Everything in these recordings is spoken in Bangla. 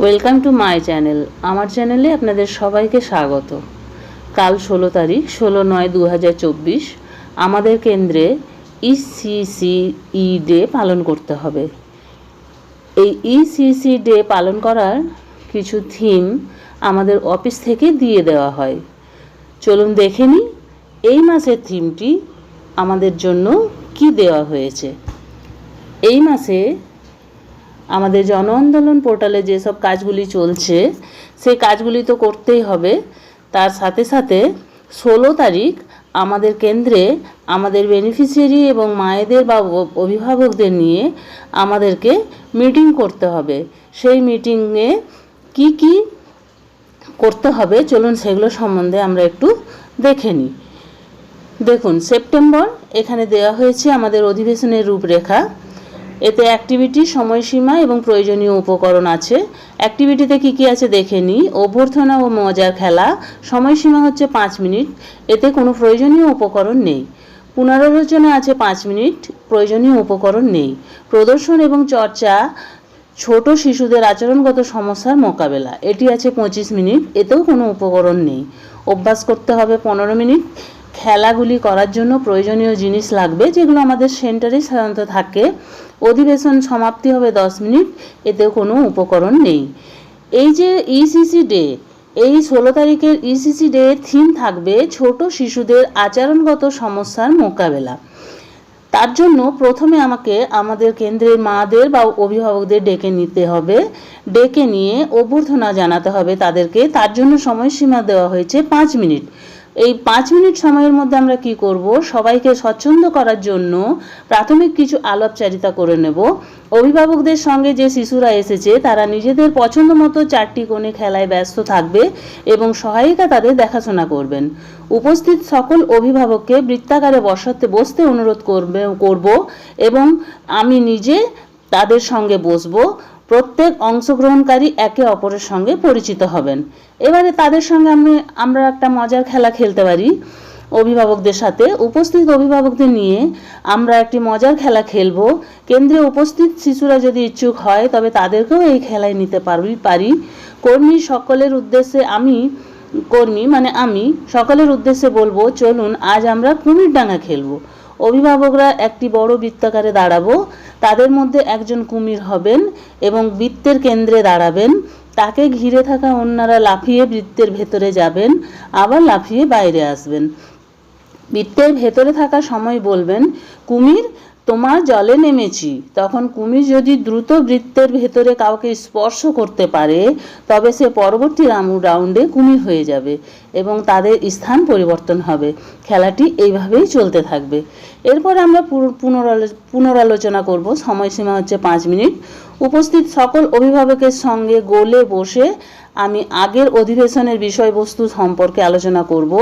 ওয়েলকাম টু মাই চ্যানেল আমার চ্যানেলে আপনাদের সবাইকে স্বাগত। কাল ষোলো তারিখ, ষোলো নয় দু হাজার চব্বিশ, আমাদের কেন্দ্রে ইসিসিই ডে পালন করতে হবে। এই ইসিসি ডে পালন করার কিছু থিম আমাদের অফিস থেকে দিয়ে দেওয়া হয়। চলুন দেখে নিই, এই মাসের থিমটি আমাদের জন্য কি দেওয়া হয়েছে। এই মাসে আমাদের জন আন্দোলন পোর্টালে যেসব কাজগুলি চলছে, সেই কাজগুলি তো করতেই হবে। তার সাথে সাথে ষোলো তারিখ আমাদের কেন্দ্রে আমাদের বেনিফিশিয়ারি এবং মায়েদের বা অভিভাবকদের নিয়ে আমাদেরকে মিটিং করতে হবে। সেই মিটিংয়ে কি কি করতে হবে চলুন সেগুলো সম্বন্ধে আমরা একটু দেখে নিই। দেখুন, সেপ্টেম্বর এখানে দেওয়া হয়েছে আমাদের অধিবেশনের রূপরেখা। এতে অ্যাক্টিভিটি সময়সীমা এবং প্রয়োজনীয় উপকরণ আছে। অ্যাক্টিভিটিতে কি কি আছে দেখে নিই অভ্যর্থনা ও মজার খেলা। সময়সীমা হচ্ছে পাঁচ মিনিট। এতে কোনো প্রয়োজনীয় উপকরণ নেই। পুনরালোচনা আছে পাঁচ মিনিট। প্রয়োজনীয় উপকরণ নেই। প্রদর্শন এবং চর্চা ছোট শিশুদের আচরণগত সমস্যার মোকাবেলা। এটি আছে পঁচিশ মিনিট। এতেও কোনো উপকরণ নেই। অভ্যাস করতে হবে পনেরো মিনিট। খেলাগুলি করার জন্য প্রয়োজনীয় জিনিস লাগবে, যেগুলো আমাদের সেন্টারে সাধারণত থাকে। অধিবেশন সমাপ্তি হবে দশ মিনিট এতে কোনো উপকরণ নেই। এই যে ইসিসি ডে এই ষোলো তারিখের ইসিসি ডে থিম থাকবে ছোট শিশুদের আচরণগত সমস্যার মোকাবেলা। তার জন্য প্রথমে আমাকে আমাদের কেন্দ্রের মাদের বা অভিভাবকদের ডেকে নিতে হবে। ডেকে নিয়ে অভ্যর্থনা জানাতে হবে তাদেরকে। তার জন্য সময়সীমা দেওয়া হয়েছে পাঁচ মিনিট। এই পাঁচ মিনিট সময়ের মধ্যে আমরা কি করব? সবাইকে স্বচ্ছন্দ করার জন্য প্রাথমিক কিছু আলাপচারিতা করে নেব। অভিভাবকদের সঙ্গে যে শিশুরা এসেছে, তারা নিজেদের পছন্দ মতো চারটি কোণে খেলায় ব্যস্ত থাকবে এবং সহায়িকা তাদের দেখাশোনা করবেন। উপস্থিত সকল অভিভাবককে বৃত্তাকারে বসাতে বসতে অনুরোধ করবে, করব এবং আমি নিজে তাদের সঙ্গে বসবো। প্রত্যেক অংশগ্রহণকারী একে অপরের সঙ্গে পরিচিত হবেন। এবারে তাদের সঙ্গে আমি, আমরা একটা মজার খেলা খেলতে পারি। অভিভাবকদের সাথে উপস্থিত অভিভাবকদের নিয়ে আমরা একটি মজার খেলা খেলব। কেন্দ্রে উপস্থিত শিশুরা যদি ইচ্ছুক হয়, তবে তাদেরকেও এই খেলায় নিতে পারবি, পারি। কর্মী সকলের উদ্দেশ্যে আমি, কর্মী মানে আমি, সকলের উদ্দেশ্যে বলব, চলুন আজ আমরা কুমির ডাঙা খেলব। অভিভাবকরা একটি বড় বৃত্তাকারে দাঁড়াবো, তাদের মধ্যে একজন কুমির হবেন এবং বৃত্তের কেন্দ্রে দাঁড়াবেন। তাকে ঘিরে থাকা অন্যরা লাফিয়ে বৃত্তের ভেতরে যাবেন, আবার লাফিয়ে বাইরে আসবেন। বৃত্তের ভেতরে থাকা সময় বলবেন, কুমির তোমার জলে নেমেছি। তখন কুমির যদি দ্রুত বৃত্তের ভেতরে কাউকে স্পর্শ করতে পারে, তবে সে পরবর্তী রাউন্ডে কুমির হয়ে যাবে এবং তাদের স্থান পরিবর্তন হবে। খেলাটি এইভাবেই চলতে থাকবে। এরপর আমরা পুনরালোচনা করব। সময়সীমা হচ্ছে পাঁচ মিনিট। উপস্থিত সকল অভিভাবকের সঙ্গে গোলে বসে আমি আগের অধিবেশনের বিষয়বস্তু সম্পর্কে আলোচনা করব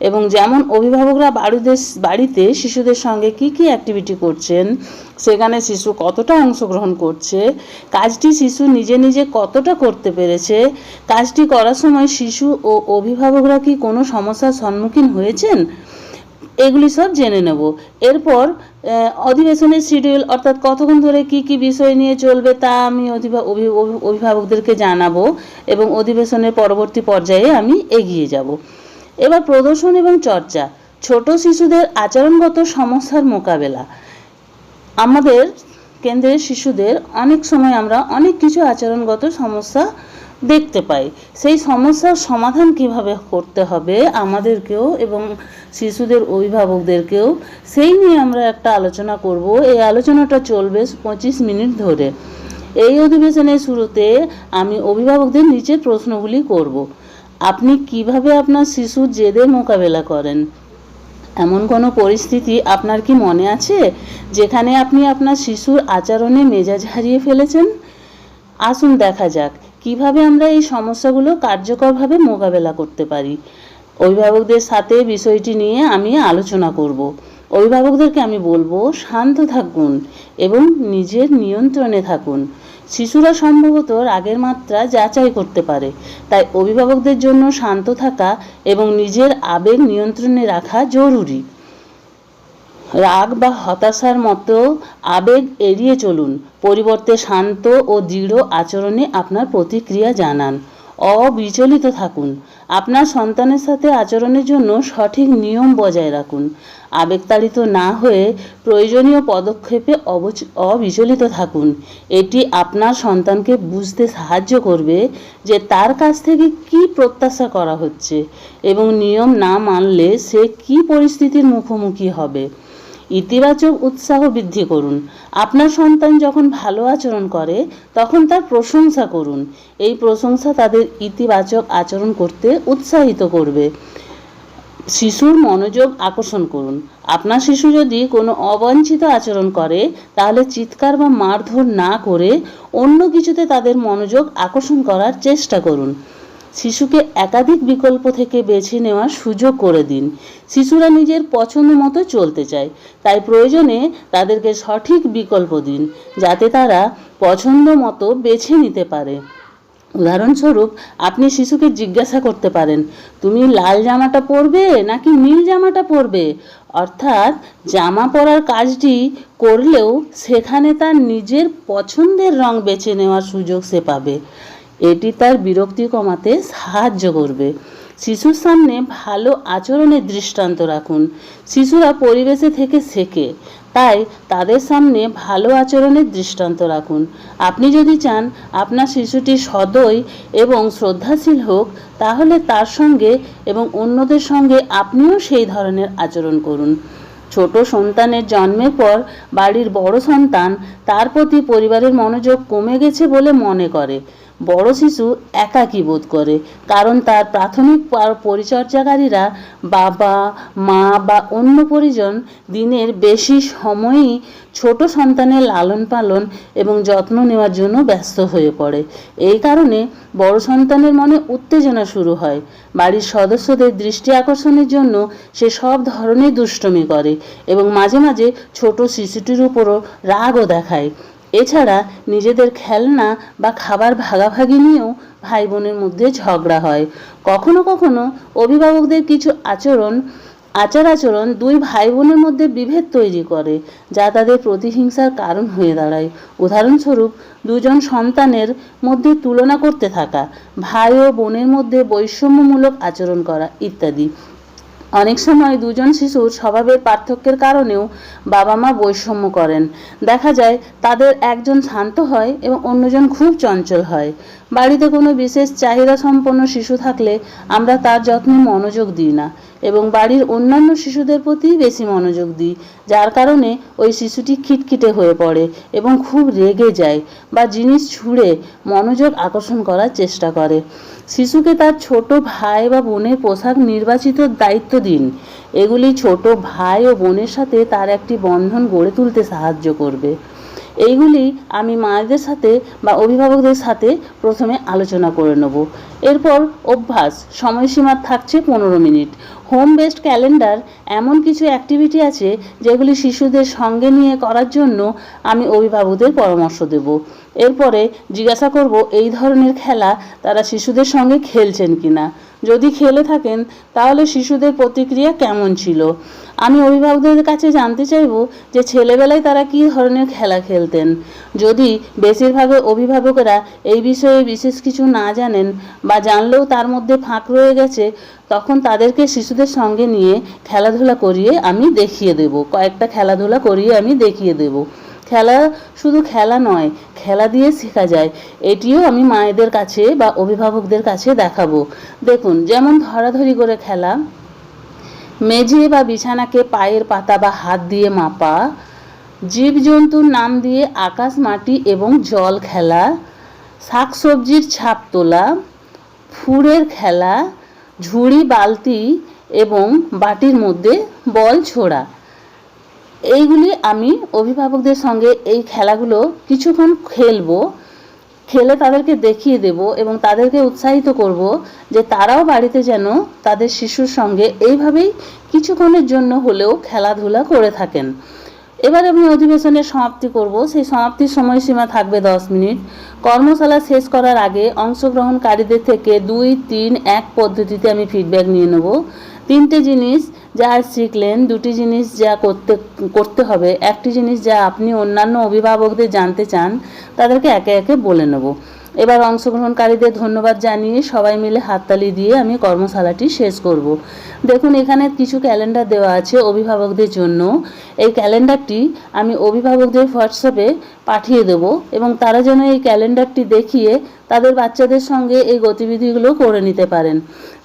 এবং যেমন অভিভাবকরা বাড়িদের বাড়িতে শিশুদের সঙ্গে কি কি অ্যাক্টিভিটি করছেন, সেখানে শিশু কতটা অংশগ্রহণ করছে, কাজটি শিশু নিজে নিজে কতটা করতে পেরেছে, কাজটি করার সময় শিশু ও অভিভাবকরা কি কোনো সমস্যার সম্মুখীন হয়েছেন? এগুলি সব জেনে নেব। এরপর অধিবেশনের শিডিউল অর্থাৎ কতক্ষণ ধরে কি কি বিষয় নিয়ে চলবে তা আমি অভিভাবকদেরকে জানাব এবং অধিবেশনের পরবর্তী পর্যায়ে আমি এগিয়ে যাব। এবার প্রদর্শন এবং চর্চা, ছোট শিশুদের আচরণগত সমস্যার মোকাবেলা। আমাদের কেন্দ্রের শিশুদের অনেক সময় আমরা অনেক কিছু আচরণগত সমস্যা দেখতে পাই। সেই সমস্যার সমাধান কীভাবে করতে হবে আমাদেরকেও এবং শিশুদের অভিভাবকদেরকেও, সেই নিয়ে আমরা একটা আলোচনা করব। এই আলোচনাটা চলবে পঁচিশ মিনিট ধরে। এই অধিবেশনের শুরুতে আমি অভিভাবকদের নিচের প্রশ্নগুলি করব। আপনি কীভাবে আপনার শিশুর জেদের মোকাবেলা করেন? এমন কোনো পরিস্থিতি আপনার কি মনে আছে? যেখানে আপনি আপনার শিশুর আচরণে মেজাজ হারিয়ে ফেলেছেন? আসুন দেখা যাক। কীভাবে আমরা এই সমস্যাগুলো কার্যকরভাবে মোকাবেলা করতে পারি? অভিভাবকদের সাথে বিষয়টি নিয়ে আমি আলোচনা করব। অভিভাবকদেরকে আমি বলব, শান্ত থাকুন এবং নিজের নিয়ন্ত্রণে থাকুন। শিশুরা সম্ভবত রাগের মাত্রা যাচাই করতে পারে। তাই অভিভাবকদের জন্য শান্ত থাকা এবং নিজের আবেগ নিয়ন্ত্রণে রাখা জরুরি। রাগ বা হতাশার মতো আবেগ এড়িয়ে চলুন। পরিবর্তে শান্ত ও দৃঢ় আচরণে আপনার প্রতিক্রিয়া জানান। অবিচলিত থাকুন। আপনার সন্তানের সাথে আচরণের জন্য সঠিক নিয়ম বজায় রাখুন। আবেগতাড়িত না হয়ে প্রয়োজনীয় পদক্ষেপে অবচ- অবিচলিত থাকুন। এটি আপনার সন্তানকে বুঝতে সাহায্য করবে যে তার কাছ থেকে কী প্রত্যাশা করা হচ্ছে এবং নিয়ম না মানলে সে কী পরিস্থিতির মুখোমুখি হবে। ইতিবাচক উৎসাহ বৃদ্ধি করুন। আপনার সন্তান যখন ভালো আচরণ করে, তখন তার প্রশংসা করুন। এই প্রশংসা তাদের ইতিবাচক আচরণ করতে উৎসাহিত করবে। শিশুর মনোযোগ আকর্ষণ করুন। আপনার শিশু যদি কোনো অবাঞ্ছিত আচরণ করে, তাহলে চিৎকার বা মারধর না করে অন্য কিছুতে তাদের মনোযোগ আকর্ষণ করার চেষ্টা করুন। শিশুকে একাধিক বিকল্প থেকে বেছে নেওয়ার সুযোগ করে দিন। শিশুরা নিজের পছন্দ মতো চলতে চায়, তাই প্রয়োজনে তাদেরকে সঠিক বিকল্প দিন, যাতে তারা পছন্দ মতো বেছে নিতে পারে। উদাহরণস্বরূপ, আপনি শিশুকে জিজ্ঞাসা করতে পারেন, তুমি লাল জামাটা পরবে নাকি নীল জামাটা পরবে? অর্থাৎ, জামা পরার কাজটি করলেও সেখানে তার নিজের পছন্দের রং বেছে নেওয়ার সুযোগ সে পাবে। এটি তার বিরক্তি কমাতে সাহায্য করবে। শিশুর সামনে ভালো আচরণের দৃষ্টান্ত রাখুন। শিশুরা পরিবেশে থেকে শেখে, তাই তাদের সামনে ভালো আচরণের দৃষ্টান্ত রাখুন। আপনি যদি চান আপনার শিশুটি সদয় এবং শ্রদ্ধাশীল হোক, তাহলে তার সঙ্গে এবং অন্যদের সঙ্গে আপনিও সেই ধরনের আচরণ করুন। ছোট সন্তানের জন্মের পর বাড়ির বড় সন্তান তার প্রতি পরিবারের মনোযোগ কমে গেছে বলে মনে করে। বড় শিশু একাকী বোধ করে, কারণ তার প্রাথমিক পরিচর্যাকারীরা বাবা, মা বা অন্য পরিজন দিনের বেশি সময়ই ছোট সন্তানের লালন পালন এবং যত্ন নেওয়ার জন্য ব্যস্ত হয়ে পড়ে। এই কারণে বড় সন্তানের মনে উত্তেজনা শুরু হয়। বাড়ির সদস্যদের দৃষ্টি আকর্ষণের জন্য সে সব ধরনের দুষ্টমি করে এবং মাঝে মাঝে ছোট শিশুটির উপরও রাগও দেখায়। এছাড়া নিজেদের খেলনা বা খাবার ভাগাভাগি নিয়েও ভাই বোনের মধ্যে ঝগড়া হয়। কখনো কখনো অভিভাবকদের কিছু আচরণ, আচার আচরণ দুই ভাই বোনের মধ্যে বিভেদ তৈরি করে, যা তাদের প্রতিহিংসার কারণ হয়ে দাঁড়ায়। উদাহরণস্বরূপ, দুজন সন্তানের মধ্যে তুলনা করতে থাকা, ভাই ও বোনের মধ্যে বৈষম্যমূলক আচরণ করা ইত্যাদি। অনেক সময় দুজন শিশুর স্বভাবের পার্থক্যের কারণেও বাবা মা বৈষম্য করেন। দেখা যায়, তাদের একজন শান্ত হয় এবং অন্যজন খুব চঞ্চল হয়। বাড়িতে কোনো বিশেষ চাহিদা সম্পন্ন শিশু থাকলে আমরা তার যত্নে মনোযোগ দিই না এবং বাড়ির অন্যান্য শিশুদের প্রতি বেশি মনোযোগ দিই, যার কারণে ওই শিশুটি খিটখিটে হয়ে পড়ে এবং খুব রেগে যায় বা জিনিস ছুঁড়ে মনোযোগ আকর্ষণ করার চেষ্টা করে। শিশুকে তার ছোট ভাই বা বোনের পোশাক নির্বাচিত দায়িত্ব দিন এগুলি ছোট ভাই ও বোনের সাথে তার একটি বন্ধন গড়ে তুলতে সাহায্য করবে। এইগুলি আমি মায়েদের সাথে বা অভিভাবকদের সাথে প্রথমে আলোচনা করে নেব। এরপর অভ্যাস, সময়সীমা থাকছে পনেরো মিনিট। হোম বেসড ক্যালেন্ডার এমন কিছু অ্যাক্টিভিটি আছে যেগুলি শিশুদের সঙ্গে নিয়ে করার জন্য আমি অভিভাবকদের পরামর্শ দেব। এরপরে জিজ্ঞাসা করব এই ধরনের খেলা তারা শিশুদের সঙ্গে খেলছেন কিনা। যদি খেলে থাকেন, তাহলে শিশুদের প্রতিক্রিয়া কেমন ছিল? আমি অভিভাবকদের কাছে জানতে চাইব যে ছেলেবেলায় তারা কী ধরনের খেলা খেলতেন। যদি বেশিরভাগ অভিভাবকেরা এই বিষয়ে বিশেষ কিছু না জানেন বা জানলেও তার মধ্যে ফাঁক রয়ে গেছে, তখন তাদেরকে শিশুদের সঙ্গে নিয়ে খেলাধুলা করিয়ে আমি দেখিয়ে দেব। কয়েকটা খেলাধুলা করিয়ে আমি দেখিয়ে দেব। খেলা শুধু খেলা নয়, খেলা দিয়ে শেখা যায়। এটিও আমি মায়েদের কাছে বা অভিভাবকদের কাছে দেখাবো। দেখুন, যেমন ধরাধরি করে খেলা মেঝে বা বিছানাকে পায়ের পাতা বা হাত দিয়ে মাপা, জীবজন্তুর নাম দিয়ে আকাশ মাটি এবং জল খেলা, শাকসবজির ছাপ তোলা ফুড়ের খেলা, ঝুড়ি, বালতি এবং বাটির মধ্যে বল ছোড়া। এইগুলি আমি অভিভাবকদের সঙ্গে এই খেলাগুলো কিছুক্ষণ খেলব। খেলে তাদেরকে দেখিয়ে দেব এবং তাদেরকে উৎসাহিত করব যে তারাও বাড়িতে যেন তাদের শিশুর সঙ্গে এইভাবেই কিছুক্ষণের জন্য হলেও খেলাধুলা করে থাকেন। এবার আমি অধিবেশনের সমাপ্তি করব। সেই সমাপ্তির সময়সীমা থাকবে দশ মিনিট। কর্মশালা শেষ করার আগে অংশগ্রহণকারীদের থেকে দুই, তিন, এক পদ্ধতিতে আমি ফিডব্যাক নিয়ে নেব। তিনটে জিনিস যা আজ শিখলেন, দুটি জিনিস যা করতে করতে হবে। একটি জিনিস যা আপনি অন্যান্য অভিভাবকদের জানতে চান, তাদেরকে একে একে বলে নেব। এবার অংশগ্রহণকারীদের ধন্যবাদ জানিয়ে সবাই মিলে হাততালি দিয়ে আমি কর্মশালাটি শেষ করব। দেখুন, এখানে কিছু ক্যালেন্ডার দেওয়া আছে অভিভাবকদের জন্য। এই ক্যালেন্ডারটি আমি অভিভাবকদের হোয়াটসঅ্যাপে পাঠিয়ে দেব এবং তারা যেন এই ক্যালেন্ডারটি দেখিয়ে তাদের বাচ্চাদের সঙ্গে এই গতিবিধিগুলো করে নিতে পারেন।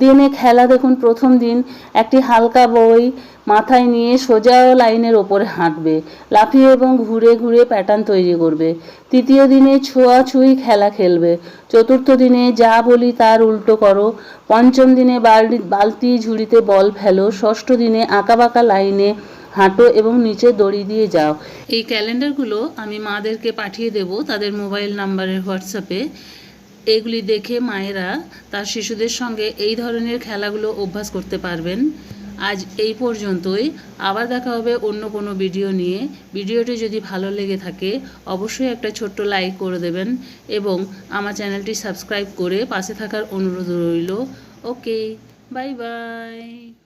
দিনে খেলা দেখুন, প্রথম দিন একটি হালকা বই মাথায় নিয়ে সোজা লাইনের ওপরে হাঁটবে, লাফিয়ে এবং ঘুরে ঘুরে প্যাটার্ন তৈরি করবে। তৃতীয় দিনে ছোঁয়াছুঁই খেলা খেলবে। চতুর্থ দিনে যা বলি তার উল্টো করো। পঞ্চম দিনে বালতি বালতি ঝুড়িতে বল ফেলো। ষষ্ঠ দিনে আঁকাবাঁকা লাইনে হাঁটো এবং নিচে দড়ি দিয়ে যাও। এই ক্যালেন্ডারগুলো আমি মাদেরকে পাঠিয়ে দেব তাদের মোবাইল নাম্বারের হোয়াটসঅ্যাপে। এগুলি দেখে মায়েরা তার শিশুদের সঙ্গে এই ধরনের খেলাগুলো অভ্যাস করতে পারবেন। আজ এই পর্যন্তই। আবার দেখা হবে অন্য কোনো ভিডিও নিয়ে। ভিডিওটি যদি ভালো লেগে থাকে, অবশ্যই একটা ছোট্ট লাইক করে দেবেন এবং আমার চ্যানেলটি সাবস্ক্রাইব করে পাশে থাকার অনুরোধ রইল। Okay, bye bye.